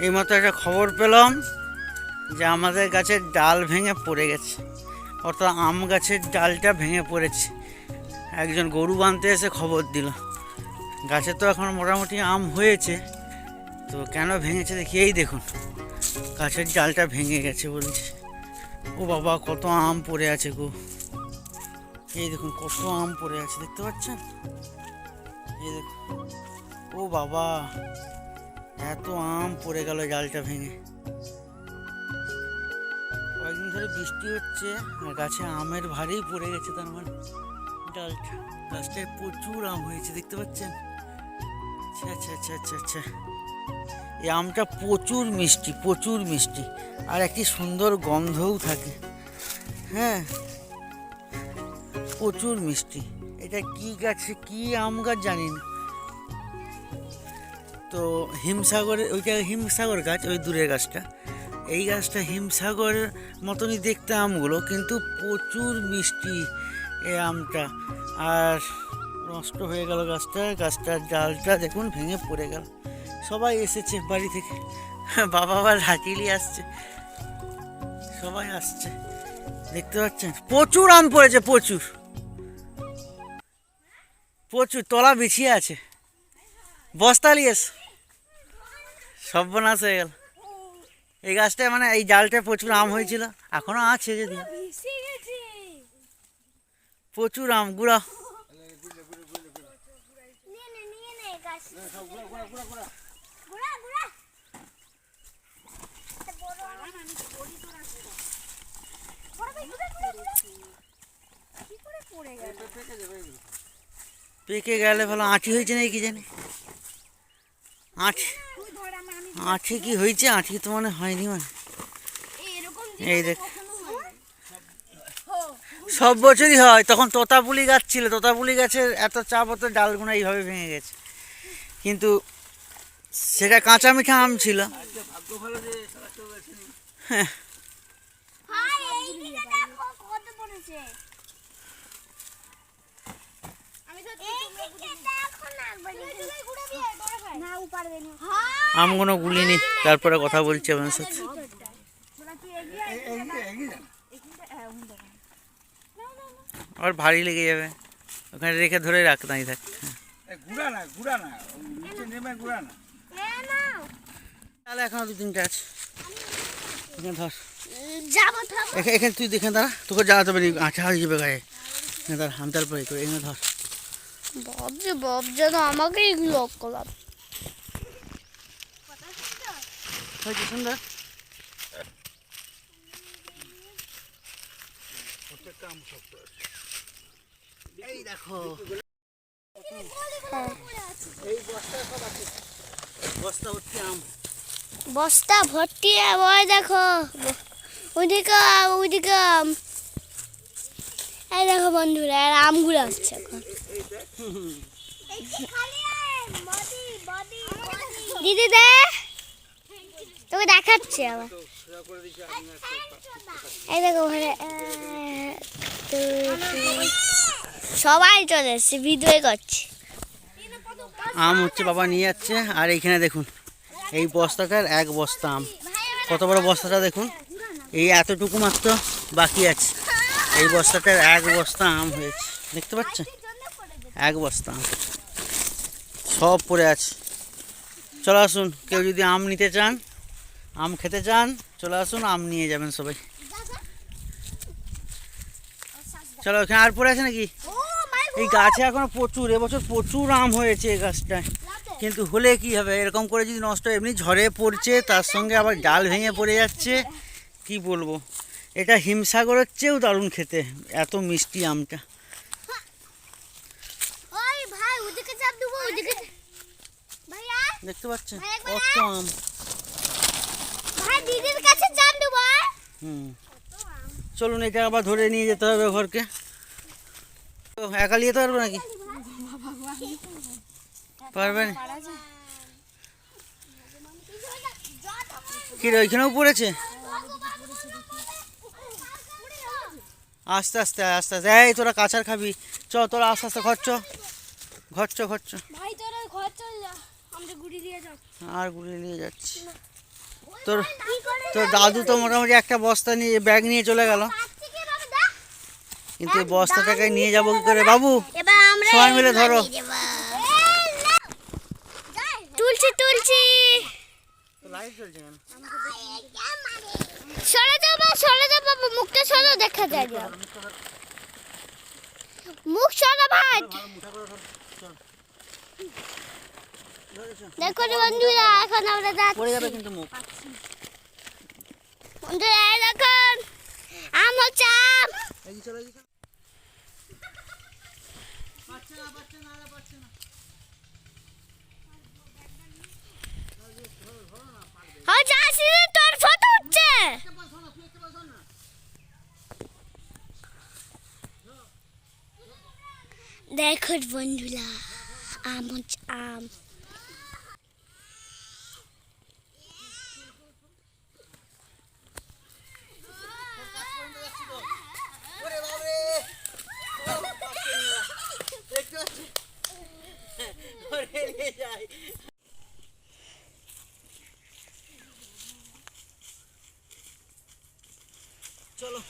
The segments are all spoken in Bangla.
এইমাত্র একটা খবর পেলাম যে আমাদের গাছের ডাল ভেঙে পড়ে গেছে। অর্থাৎ আম গাছের ডালটা ভেঙে পড়েছে। একজন গরু বাঁধতে এসে খবর দিল। গাছে তো এখন মোটামুটি আম হয়েছে। তো কেন ভেঙেছে দেখি? এই দেখুন, গাছের ডালটা ভেঙে গেছে বলছে। ও বাবা, কত আম পড়ে আছে গো। এই দেখুন, কত আম পড়ে আছে, দেখতে পাচ্ছেন? এই দেখুন। ও বাবা এত আম পড়ে গেল জালটা ভেঙে। কয়েকদিন ধরে বৃষ্টি হচ্ছে আর গাছে আমের ভারেই পড়ে গেছে তার মানে। ডালটা গাছটায় প্রচুর আম হয়েছে, দেখতে পাচ্ছেন? আচ্ছা আচ্ছা আচ্ছা আচ্ছা আচ্ছা এই আমটা প্রচুর মিষ্টি প্রচুর মিষ্টি। আর একটি সুন্দর গন্ধও থাকে। হ্যাঁ প্রচুর মিষ্টি। এটা কি গাছে কি আম গাছ জানি না। তো হিমসাগরের ওইটা হিমসাগর গাছ, ওই দূরের গাছটা। এই গাছটা হিমসাগরের মতনই দেখতে আমগুলো, কিন্তু প্রচুর মিষ্টি এ আমটা। আর নষ্ট হয়ে গেল গাছটা, গাছটার ডালটা দেখুন ভেঙে পড়ে গেল। সবাই এসেছে বাড়ি থেকে। বাবা আবার হাকিলি আসছে। সবাই আসছে। দেখতে পাচ্ছেন? প্রচুর আম পড়েছে, প্রচুর। প্রচুর, তলা বিছিয়ে আছে। বস্তা লিয়েস সর্বনাশ হয়ে গেল। এই গাছটায় মানে এই জালটায় প্রচুর আম হয়েছিল। এখনও আছে যদি। প্রচুর আম, গুড়া। পেকে গেলে ভালো, আঁটি হয়েছে নাকি জানি? আঁটি। আঁটি কি হয়েছে? আঁটি তো মানে হয়নি মানে এই দেখ। সব বছরই হয়। তখন তোতাপুলি গাছ ছিল। তোতাপুলি গাছের এত চাপ হতো ডালগুলো এইভাবে ভেঙে গেছে। কিন্তু সেটা কাঁচা মিঠা আম ছিল। হ্যাঁ। দিকে দেখো না আমগুলো তারপরে কথা বলছি আপনার সাথে। আবার ভারী লেগে যাবে। ওখানে রেখে ধরে রাখ নাই থাক। তাহলে দু তিনটে ধর। এখানে তুই দেখে দাঁড়া। তোকে যাবে গায়ে। ধর। তো আমাকেই লক করলাম হয়েছে সুন্দর এই দেখো। বস্তা ভর্তি আম। বস্তা ভর্তি ওই দেখো। ওইদিকে আম, ওইদিকে আম। এই দেখো বন্ধুরা আর আমগুলো আসছে এখন। দিদি দে। তোকে দেখাচ্ছে আবার। এই দেখো ওখানে। সবাই চলে এসছে ভিডিও করছে। আম হচ্ছে বাবা নিয়ে যাচ্ছে, আর এইখানে দেখুন, এই বস্তাটার এক বস্তা আম। কত বড় বস্তাটা দেখুন, এই এতটুকু মাত্র বাকি আছে। এই বস্তাটার এক বস্তা আম হয়েছে, দেখতে পাচ্ছেন? এক বস্তা আম। সব পড়ে আছে। চলে আসুন, কেউ যদি আম নিতে চান আম খেতে চান চলে আসুন আম নিয়ে যাবেন সবাই। চলো ওখানে আর পড়ে আছে নাকি? এই গাছে এখনও প্রচুর এবছর প্রচুর আম হয়েছে এই গাছটায়। কিন্তু হলে কি হবে? এরকম করে যদি নষ্ট এমনি ঝড়ে পড়ছে তার সঙ্গে আবার ডাল ভেঙে পড়ে যাচ্ছে। কি বলব? এটা হিমসাগরের চেয়েও দারুণ খেতে এত মিষ্টি আমটা। দেখতে পাচ্ছেন? কত আম ভাই দিদির কাছে চাপ দেবো হুম। চলুন এটা আবার ধরে নিয়ে যেতে হবে ঘরকে। তো একা নিয়ে যেতে পারবে নাকি? পারবেন কি ওইখানেও পড়েছে? আস্তে আস্তে আস্তে আস্তে। এই তোরা কাঁচার খাবি। চ তোরা আস্তে আস্তে ঘর চ। ঘর চ গুড়ি আর গুলি নিয়ে যাচ্ছি। তোর তোর দাদু তো মোটামুটি একটা বস্তা নিয়ে, ব্যাগ নিয়ে চলে গেল। কিন্তু বস্তাটাকে নিয়ে যাব কি করে, বাবু? সবাই মিলে ধরো। দেখা যায় মুখ দেখো বন্ধুরা এখন আমরা পড়ে যাবে কিন্তু মুখ। বন্ধুরা দেখুন আম হচ্ছে আম। তোর ফটো উঠছে। দেখো বন্ধুরা আম হচ্ছে আম ওরে বাবারে ও, পাচ্ছে না। দেখতে পাচ্ছি ওরে নিয়ে যায় চলো।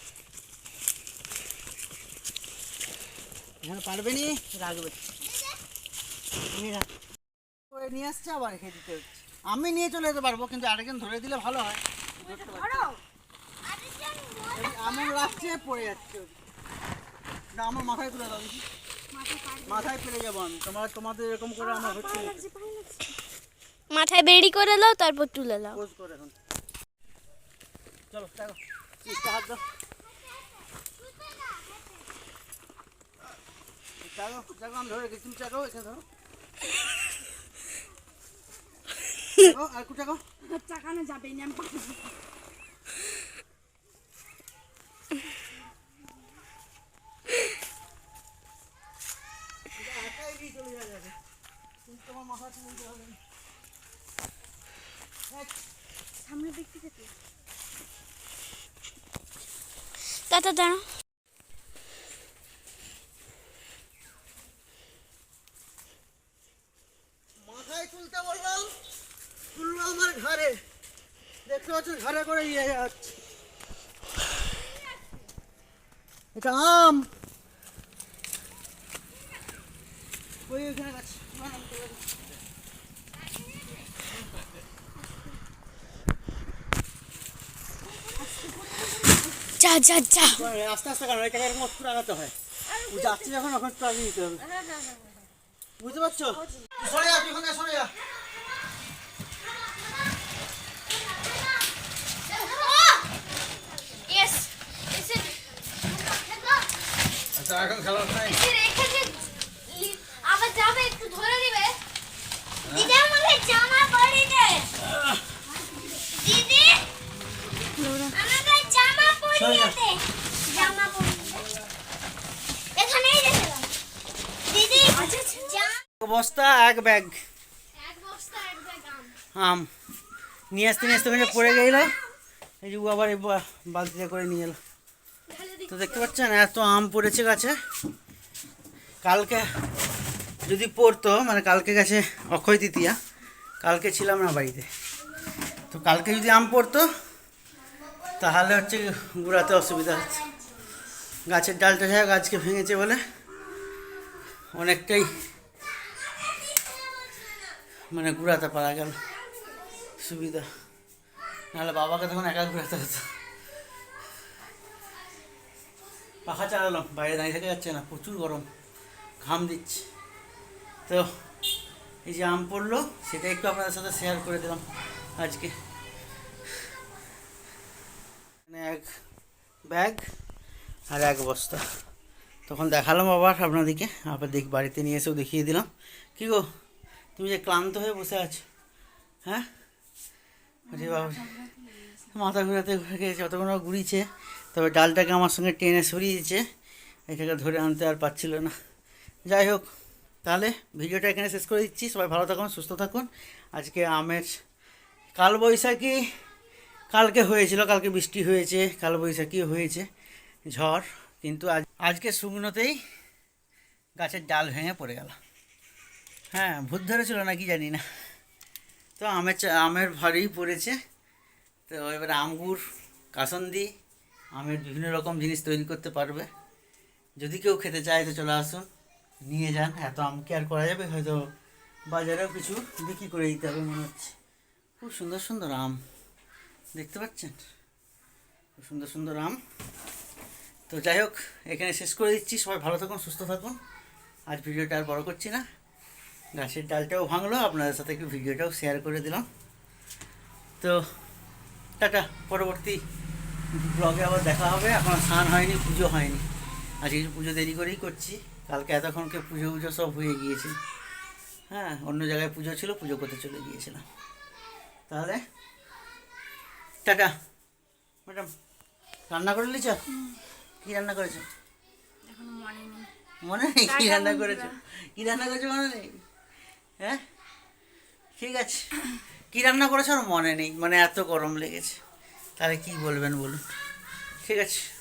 হ্যাঁ পারবে নি? রাখবে। নিয়ে আসছে আবার রেখে দিতে হচ্ছে। আমি নিয়ে চলে যেতে পারব কিন্তু আরেকজন ধরে দিলে ভালো হয়। এমন রাখছে পড়ে যাচ্ছে। না আমার মাথায় তুলে দাও। মাথায় ফেলে যাব আমি। তোমার তোমাদের এরকম করে আমার হচ্ছে মাথায় বেড়ি করে নাও তারপর তুলে নাও। পোজ করে এখন। চলো দেখো চিস্তা হাত দাও। চাগো চাগো আমি ধরে তুমি চাগো এখানে ধরো। আর একটু চাগো চাকানো যাবে না আমি পারব না। একাই নিয়ে চলে যাওয়া যাবে কিন্তু তোমার মাথা তুলতে হবে না। সামনে দাঁড়া মাথায় তুলতে বললাম তুললো আমার ঘরে দেখতে পাচ্ছ ঘরে করে নিয়ে যাচ্ছে। এটা আম। ওই ওখানে গাছ না, না, তুলে দাও। যা যা যা। আস্তে আস্তে কারণ এটাকে এরকম একটু আগাতে হয় ও যাচ্ছে যখন ওখানে একটু আগে দিতে হবে বুঝতে পারছ সরে যা তুই ওখানে সরে যা এখন খেলা নাই রেখে আবার যাবে একটু ধরে দিবে দিদি আমাকে জামা বস্তা, এক ব্যাগ। আম। নিয়ে আসতে নিয়ে আসতে পড়ে গেল। এই যে ও আবার এই বালতিতে করে নিয়ে এলো। তো দেখতে পাচ্ছেন, এত আম পড়েছে গাছে। কালকে যদি পড়তো মানে কালকে গেছে অক্ষয় তৃতীয়া, কালকে ছিলাম না বাড়িতে। তো কালকে যদি আম পড়তো, তাহলে হচ্ছে গুড়াতে অসুবিধা হচ্ছে। গাছের ডালটা যাই গাছকে ভেঙেছে বলে অনেকটাই মানে ঘুরাতে পারা গেল। সুবিধা। নাহলে বাবাকে তখন একা ঘুরাতে হতো। পাখা চালালাম, বাইরে দাঁড়িয়ে থাকা যাচ্ছে না, প্রচুর গরম। ঘাম দিচ্ছে। তো, এই যে আম পড়ল, সেটা একটু আপনাদের সাথে শেয়ার করে দিলাম আজকে। এক ব্যাগ আর এক বস্তা। তখন দেখালাম আবার আপনাদেরকে আবার দেখ বাড়িতে নিয়ে এসেও দেখিয়ে দিলাম। কি গো? তুমি যে ক্লান্ত হয়ে বসে আছো হ্যাঁ? বাবা, মাথা ঘুরাতে ঘুরে গেছে, অতক্ষণ ঘুরিয়েছে, তবে ডালটাকে আমার সঙ্গে টেনে সরিয়েছে, এটাকে ধরে আনতে আর পারছিল না। যাই হোক, তাহলে ভিডিওটা এখানে শেষ করে দিচ্ছি, সবাই ভালো থাকুন, সুস্থ থাকুন। আজকে আমের কাল বৈশাখী, কালকে হয়েছিল, কালকে বৃষ্টি হয়েছে, কাল বৈশাখীও হয়েছে, ঝড়, কিন্তু আজ, আজকে শুকনোতেই গাছের ডাল ভেঙে পড়ে গেল। হ্যাঁ ভূত ধরেছিল নাকি জানি না। তো আমের আমের ভারী পড়েছে। তো এবারে আমগুর কাসন্দি, আমের বিভিন্ন রকম জিনিস তৈরি করতে পারবে। যদি কেউ খেতে চায়, তো চলে আসুন, নিয়ে যান। এত আম কি আর করা যাবে? হয়তো বাজারেও কিছু বিক্রি করে দিতে হবে, মনে হচ্ছে। খুব সুন্দর সুন্দর আম। দেখতে পাচ্ছেন? খুব সুন্দর সুন্দর আম। তো যাই হোক, এখানে শেষ করে দিচ্ছি। সবাই ভালো থাকুন, সুস্থ থাকুন। আজ ভিডিওটা আর বড় করছি না। গাছের ডালটাও ভাঙলো আপনাদের সাথে একটু ভিডিওটাও শেয়ার করে দিলাম। তো টাটা পরবর্তী ব্লগে আবার দেখা হবে। এখন স্নান হয়নি পুজো হয়নি। আজকে পুজো দেরি করেই করছি। কালকে এতক্ষণকে পুজো পুজো সব হয়ে গিয়েছে। হ্যাঁ অন্য জায়গায় পুজো ছিল পুজো করতে চলে গিয়েছিলাম। তাহলে টাটা। ম্যাডাম রান্না করে নিয়েছ? কী রান্না করেছ? মনে নেই। কী রান্না। করেছ? কী রান্না করেছ মনে নেই? হ্যাঁ? ঠিক আছে। কী রান্না করেছ? আর মনে নেই। মানে এত গরম লেগেছে। তাহলে কি বলবেন বলুন? ঠিক আছে।